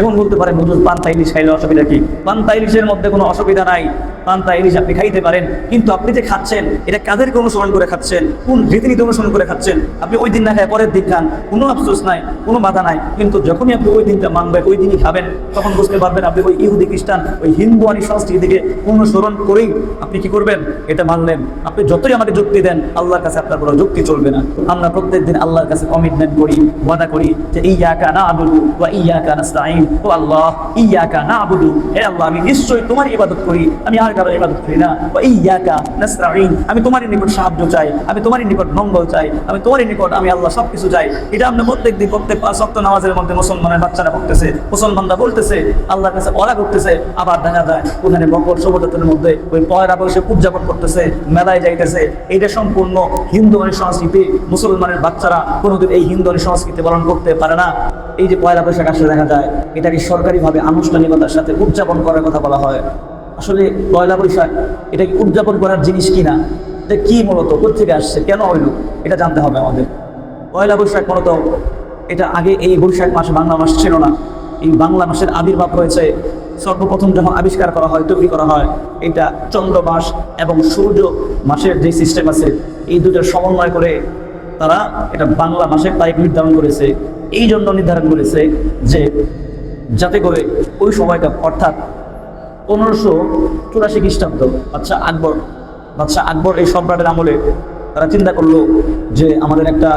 এবং বলতে পারেন, হুজুর, পান্তা ইলিশ খাইলে অসুবিধা কি? পান্তা ইলিশের মধ্যে কোনো অসুবিধা নাই। পান্তা ইলিশ আপনি খাইতে পারেন। কিন্তু আপনি যে খাচ্ছেন, এটা কাদেরকে অনুসরণ করে খাচ্ছেন? কোন রীতিনীতি অনুসরণ করে খাচ্ছেন? আপনি ওই দিন না খায় পরের দিন খান। কোনো আফসোস নাই, কোনো বাধা নাই। কিন্তু যখনই আপনি ওই দিনটা মানবেন, ওই দিনই খাবেন, তখন বুঝতে পারবেন আপনি ওই ইহুদি খ্রিস্টান, ওই হিন্দু আনি সংস্কৃতিকে অনুসরণ করেই আপনি কি করবেন? এটা মানলেন। আপনি যতই আমাকে যুক্তি দেন, আল্লাহর কাছে আপনার কোনো যুক্তি চলবে না। আমরা প্রত্যেক দিন আল্লাহর কাছে কমিটমেন্ট করি, ওয়াদা করি যে ইয়াকা না আবুদু ওয়া ইয়াকা নাস্তাইন ও আল্লাহ ইয়াকা না আবুদু হে আল্লাহ, আমি নিশ্চয়ই তোমার ইবাদত করি, আমি আর কারও ইবাদত করি না। ওয়া ইয়াকা নাস্তাইন আমি তোমারই নিকট সাহায্য চাই, আমি তোমারই নিকট মঙ্গল চাই, আমি তোমারই নিকট, আমি আল্লাহ সব কিছু চাই। এটা আমরা প্রত্যেক দিন প্রত্যেক পাঁচ সপ্তাহ নামাজের মধ্যে মুসলমানের বাচ্চারা পড়তেছে, মুসলমানরা বলতেছে, আল্লাহর কাছে করতেছে, আবার দেখা যায় ওখানে মধ্যে ওই বৈশাখ উদযাপন করতেছে, মেলায় যাইতেছে। এটা সম্পূর্ণ হিন্দু সংস্কৃতি, মুসলমানের বাচ্চারা কোনোদিন এই হিন্দু সংস্কৃতি পালন করতে পারে না। এই যে পয়লা বৈশাখ আসলে দেখা যায় এটাকে সরকারিভাবে আনুষ্ঠানিকতার সাথে উদযাপন করার কথা বলা হয়? আসলে পয়লা বৈশাখ, এটা কি উদযাপন করার জিনিস কিনা? এটা কি মূলত? কোথেকে আসছে? কেন হইল? এটা জানতে হবে আমাদের। পয়লা বৈশাখ মূলত এটা আগে এই বৈশাখ মাস বাংলা মাস ছিল না। এই বাংলা মাসের আবির্ভাব হয়েছে। সর্বপ্রথম যখন আবিষ্কার করা হয়, তৈরি করা হয়, এটা চন্দ্র মাস এবং সূর্য মাসের যে সিস্টেম আছে, এই দুটোর সমন্বয় করে তারা এটা বাংলা মাসের তারিখ নির্ধারণ করেছে। এই জন্য নির্ধারণ করেছে যে যাতে করে ওই সময়টা, অর্থাৎ পনেরোশো চুরাশি খ্রিস্টাব্দ, বাদশাহ আকবর বাদশাহ আকবর এই সম্রাটের আমলে তারা চিন্তা করল যে আমাদের একটা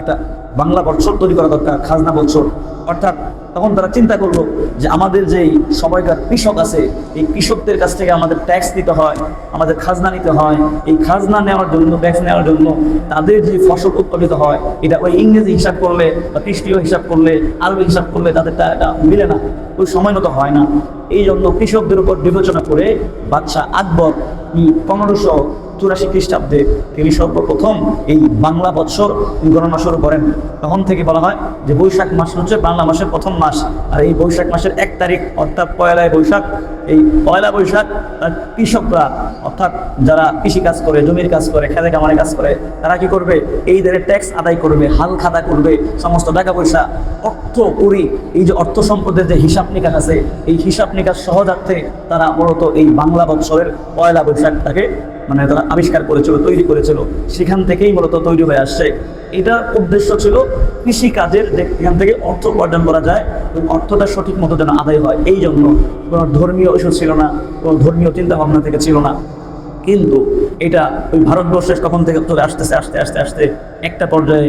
একটা বাংলা বৎসর তৈরি করা দরকার, খাজনা বৎসর অর্থাৎ তখন তারা চিন্তা করল যে আমাদের যেই সময়কার কৃষক আছে, এই কৃষকদের কাছ থেকে আমাদের ট্যাক্স দিতে হয়, আমাদের খাজনা নিতে হয়, এই খাজনা নেওয়ার জন্য ট্যাক্স নেওয়ার জন্য তাদের যে ফসল উৎপাদিত হয়, এটা ওই ইংরেজি হিসাব করলে বা খ্রিস্টীয় হিসাব করলে, আরবি হিসাব করলে তাদেরটা এটা মিলে না, ওই সময় মতো হয় না। এই জন্য কৃষকদের উপর বিবেচনা করে বাদশাহ আকবর পনেরোশো চুরাশি খ্রিস্টাব্দে তিনি সর্বপ্রথম এই বাংলা বৎসর গণনা শুরু করেন। তখন থেকে বলা হয় যে বৈশাখ মাস হচ্ছে বাংলা মাসের প্রথম মাস। আর এই বৈশাখ মাসের এক তারিখ অর্থাৎ পয়লায় বৈশাখ, এই পয়লা বৈশাখ কৃষকরা, অর্থাৎ যারা কৃষি কাজ করে, জমির কাজ করে খেলে কামারে কাজ করে, তারা কি করবে? এই ধরনের ট্যাক্স আদায় করবে, হাল খাতা করবে, সমস্ত টাকা পয়সা, অর্থ করি, এই যে অর্থ সম্পদের যে হিসাব নিকাশ আছে, এই হিসাব নিকাশ সহজার্থে তারা মূলত এই বাংলা বৎসরের পয়লা বৈশাখটাকে মানে তারা আবিষ্কার করেছিল, তৈরি করেছিল, সেখান থেকেই মূলত তৈরি হয়ে আসছে। এটা উদ্দেশ্য ছিল কৃষি কাজের যে এখান থেকে অর্থ উপার্জন করা যায় এবং অর্থটা সঠিক মতো যেন আদায় হয়। এই জন্য কোনো ধর্মীয় ইস্যু ছিল না, কোনো ধর্মীয় চিন্তা ভাবনা থেকে ছিল না। কিন্তু এটা ওই ভারতবর্ষের কখন থেকে চলে আসতেছে, আসতে আসতে আসতে একটা পর্যায়ে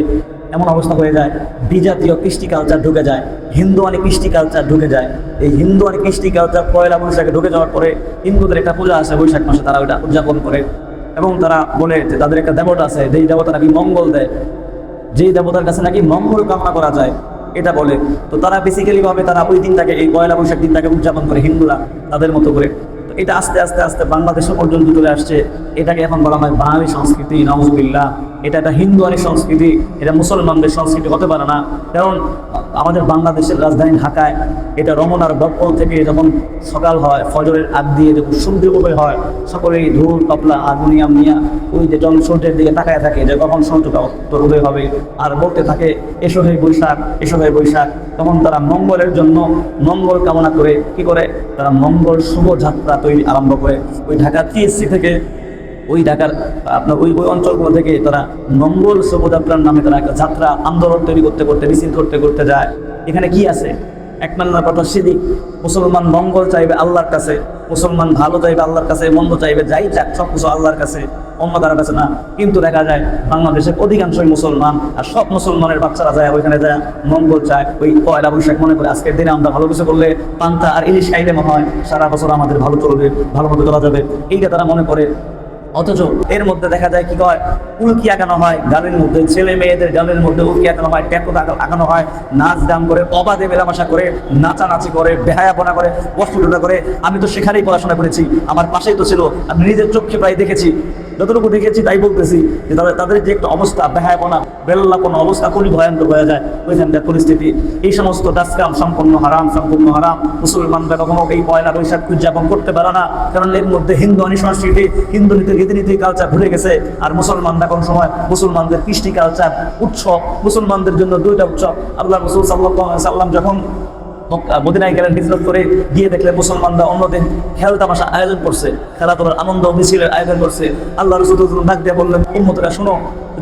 এমন অবস্থা হয়ে যায়, বিজাতীয় কৃষ্টি কালচার ঢুকে যায় হিন্দু আনি কৃষ্টি কালচার ঢুকে যায়। এই হিন্দু আনি কৃষ্টি কালচার পয়লা বৈশাখে ঢুকে যাওয়ার পরে হিন্দুদের একটা পূজা আছে, বৈশাখ মাসে তারা ওইটা উদযাপন করে এবং তারা বলে যে তাদের একটা দেবতা আছে, যেই দেবতা নাকি মঙ্গল দেয়, যেই দেবতার কাছে নাকি মঙ্গল কামনা করা যায়, এটা বলে। তো তারা বেসিক্যালি ভাবে তারা ওই দিনটাকে, এই পয়লা বৈশাখ দিনটাকে উদযাপন করে হিন্দুরা, তাদের মতো করে। এটা আস্তে আস্তে আস্তে বাংলাদেশে পর্যন্ত চলে আসছে। এটাকে এখন বলা হয় বাঙালি সংস্কৃতি নওয়াজবিল্লাহ এটা একটা হিন্দুয়ানি সংস্কৃতি, এটা মুসলমানদের সংস্কৃতি হতে পারে না। কারণ আমাদের বাংলাদেশের রাজধানী ঢাকায় এটা রমনার দপ্পল থেকে যখন সকাল হয়, ফজরের আগ দিয়ে যখন সূর্য হয়, সকলেই ধূল তপলা আগুনিয়াম নিয়া ওই যে জন সূর্যের দিকে তাকায় থাকে যে কখন সূর্যটা উদয় হবে। আর বলতে থাকে, এসো হে বৈশাখ, এসো হে বৈশাখ। তখন তারা মঙ্গলের জন্য মঙ্গল কামনা করে, কি করে? তারা মঙ্গল শুভ যাত্রা তৈরি আরম্ভ করে ওই ঢাকার টিএসসি থেকে ওই ঢাকার আপনার ওই ওই অঞ্চলগুলো থেকে তারা মঙ্গল শোভাযাত্রার নামে তারা একটা যাত্রা আন্দোলন তৈরি করতে করতে, মিছিল করতে করতে যায়। এখানে কি আছে? এক নম্বর কথা, সিদিক মুসলমান মঙ্গল চাইবে আল্লাহর কাছে। মুসলমান ভালো চাইবে, আল্লাহর কাছে, মন্দ চাইবে, যাই যাক, সব কিছু আল্লাহর কাছে অন্য কারোর কাছে না। কিন্তু দেখা যায়, বাংলাদেশের অধিকাংশই মুসলমান, আর সব মুসলমানের বাচ্চারা যায়, ওইখানে যায়, মঙ্গল চায়, ওই পয়লা বৈশাখ মনে করে, আজকের দিনে আমরা ভালো কিছু করলে পান্তা আর ইলিশ খাইলে মনে হয় সারা বছর আমাদের ভালো চলবে, ভালো মতো চলা যাবে। এইটা তারা মনে করে। অথচ এর মধ্যে দেখা যায় কি হয় উল্কি আঁকানো হয় গানের মধ্যে, ছেলে মেয়েদের গানের মধ্যে উল্কি আঁকানো হয়, ট্যাকো আঁকানো হয়, নাচ গান করে, অবাধে মেলামেশা করে, নাচানাচি করে, বেহায়াপনা করে বস্তুটা করে। আমি তো সেখানেই পড়াশোনা করেছি, আমার পাশেই তো ছিল, আমি নিজের চোখে প্রায় দেখেছি। যতটুকু দেখেছি তাই বলতেছি যে তাদের তাদের যে একটা অবস্থা, বেহায়াপনা, বেল্লাপনা অবস্থা খুবই ভয়ঙ্কর হয়ে যায় ওইখানকার পরিস্থিতি। এই সমস্ত ডাসকাম সম্পূর্ণ হারাম সম্পূর্ণ হারাম। মুসলমানরা কখনো এই পয়লা বৈশাখ উদযাপন করতে পারে না। কারণ এর মধ্যে হিন্দু সংস্কৃতি হিন্দু নীতি রীতিনীতি কালচার ভুলে গেছে। আর মুসলমানরা কোন সময় মুসলমানদের কৃষ্টি কালচার উৎসব, মুসলমানদের জন্য দুইটা উৎসব। আল্লাহ রসুল সাল্লাহ সাল্লাম যখন মদিনায় গেলেন, হিজরত করে গিয়ে দেখলেন মুসলমানরা অন্যদিন খেল তামাশা আয়োজন করছে, খেলাধুলার আনন্দ, মিছিলের আয়োজন করছে। আল্লাহ রসুল ডাক দিয়ে বললেন উন্মতরা শোনো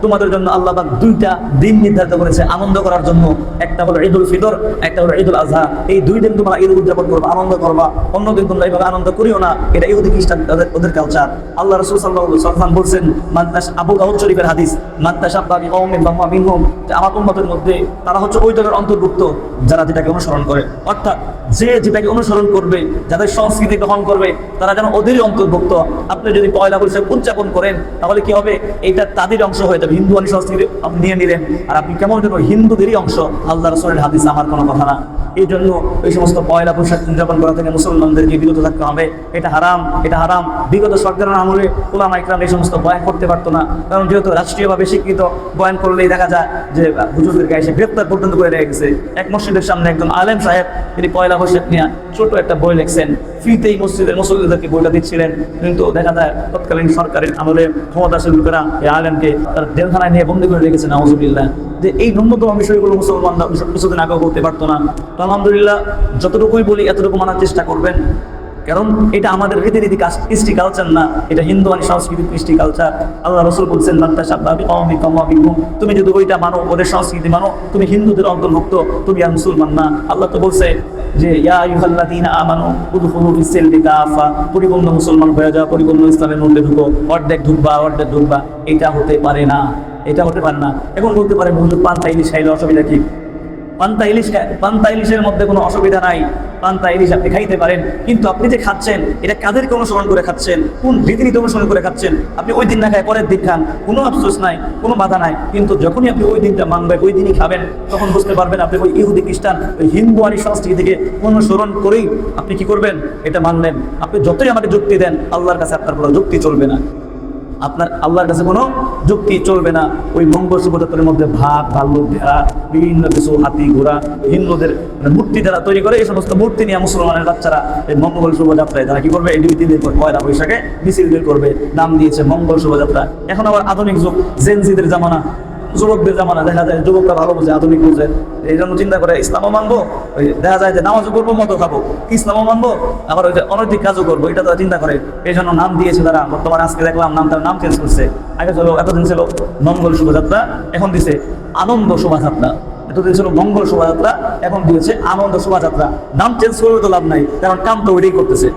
তোমাদের জন্য আল্লাহ দুইটা দিন নির্ধারিত করেছে আনন্দ করার জন্য। একটা হলো ঈদুল ফিতর, একটা হলো ঈদুল আজহা এই দুই দিন তোমরা ঈদ উদযাপন করবা, আনন্দ করবা। অন্যদিন তোমরা এইভাবে আনন্দ করিও না। এটা ইহুদি খ্রিস্টান ওদের কালচার আল্লাহ রসুল সাল্লাহ সাল্লাম বলছেন মান্তাস আবু দাউদ শরীফের হাদিস মান্তাস আব্বাবি কওমিন বাম্মা মিনহুম। আমার উম্মতের মধ্যে তারা হচ্ছে ওই দলের অন্তর্ভুক্ত, যারা যেটাকে অনুসরণ করে। অর্থাৎ যে যেটাকে অনুসরণ করবে, যাদের সংস্কৃতি গ্রহণ করবে, তারা যেন ওদেরই অন্তর্ভুক্ত। আপনি যদি পয়লা বৈশাখ উদযাপন করেন, তাহলে কি হবে? এটা তাদের অংশ হয়ে যাবে হিন্দুয়ানি সংস্কৃতি আপনি নিয়ে নিলেন। আর আপনি কেমন যেন হিন্দুদেরই অংশ, আল্লাহ রসুলের হাদিস আমার কোনো কথা না। এই জন্য এই সমস্ত পয়লা বৈশাখ উদযাপন করা থেকে মুসলমানদেরকে বিরত থাকতে হবে। এটা হারাম এটা হারাম। বিগত সরকারের আমলে ওলামা ইকরাম এই সমস্ত বয়ান করতে পারতো না। কারণ যেহেতু রাষ্ট্রীয়ভাবে স্বীকৃত বয়ান করলেই দেখা যায় যে হুজুরদেরকে এসে গ্রেপ্তার পর্যন্ত করে রেখে গেছে। এক মসজিদের সামনে একজন আলেম সাহেব, তিনি পয়লা বৈশাখ নিয়ে ছোট একটা বই লিখছেন। ফ্রিতেই মসজিদের মুসল্লিদেরকে বইটা দিচ্ছিলেন। কিন্তু দেখা যায়, তৎকালীন সরকারের আমলে ক্ষমতাশীল লোকেরা এই আলেমকে তারা জেলখানায় নিয়ে বন্দী করে রেখেছেন আহমদুলিল্লাহ যে এই ন্যূনতম বিষয়গুলো মুসলমানরা কিছুদিন আগে করতে পারতো না। তো আলহামদুলিল্লাহ, যতটুকুই বলি, এতটুকু মানার চেষ্টা করবেন। কারণ এটা আমাদের রীতিনীতি কৃষ্টি কালচার না। এটা হিন্দু মানে সংস্কৃতি কৃষ্টি কালচার আল্লাহ রসুল বলছেন তুমি যদি ওইটা মানো, ওদের সংস্কৃতি মানো, তুমি হিন্দুদের অন্তর্ভুক্ত, তুমি আর মুসলমান না। আল্লাহ তো বলছে যে পরিপূর্ণ মুসলমান হয়ে যাও, পরিপূর্ণ ইসলামের মধ্যে ঢুকো। অর্ধেক ঢুকবা অর্ধেক ঢুকবা। এটা হতে পারে না। এটা হতে পারে না। এখন বলতে পারে হুজুর পান্তা ইলিশ অসুবিধা কি? পান্তা ইলিশ পান্তা ইলিশের মধ্যে কোনো অসুবিধা নাই। পান্তা ইলিশ আপনি খাইতে পারেন। কিন্তু আপনি যে খাচ্ছেন, এটা কাদেরকে অনুসরণ করে খাচ্ছেন? কোন রীতিনীতি অনুসরণ করে খাচ্ছেন? আপনি ওই দিন না খায় পরের দিন খান। কোনো আফসোস নাই, কোনো বাধা নাই। কিন্তু যখনই আপনি ওই দিনটা মানবেন, ওই দিনই খাবেন, তখন বুঝতে পারবেন আপনি ওই ইহুদি খ্রিস্টান, ওই হিন্দু আরি সংস্কৃতি থেকে অনুসরণ করেই আপনি কি করবেন? এটা মানবেন। আপনি যতই আমাকে যুক্তি দেন, আল্লাহর কাছে আপনার কোনো যুক্তি চলবে না। আপনার আল্লাহর কাছে কোনো যুক্তি চলবে না। ওই মঙ্গল শোভাযাত্রার মধ্যে ভাত ভাল্লুক ভেড়া, বিভিন্ন কিছু, হাতি, ঘোড়া, হিন্দুদের মানে মূর্তি যারা তৈরি করে, এই সমস্ত মূর্তি নিয়ে মুসলমানের বাচ্চারা এই মঙ্গল শোভাযাত্রায় তারা কি করবে? এই দুই, তিন দিন পয়লা বৈশাখে মিছিল বের করবে, নাম দিয়েছে মঙ্গল শোভাযাত্রা। এখন আবার আধুনিক যুগ জেনজিদের জামানা। যুবকদের জামানা, দেখা যায় যুবকরা ভালো বুঝে, আধুনিক বুঝে। এই জন্য চিন্তা করে, ইসলামও মানবো দেখা যায় যে নামাজও করব মতো খাব। ইসলামও মানবো? আবার অনৈতিক কাজও করব, এটা তারা চিন্তা করে। এই জন্য নাম দিয়েছে তারা। বর্তমানে আজকে দেখলাম নাম তার নাম চেঞ্জ করছে। আগে ছিল, এতদিন ছিল মঙ্গল শোভাযাত্রা, এখন দিছে আনন্দ শোভাযাত্রা। এতদিন ছিল মঙ্গল শোভাযাত্রা, এখন দিয়েছে আনন্দ শোভাযাত্রা। নাম চেঞ্জ করলে তো লাভ নাই, কারণ কাম তো ওইটাই করতেছে।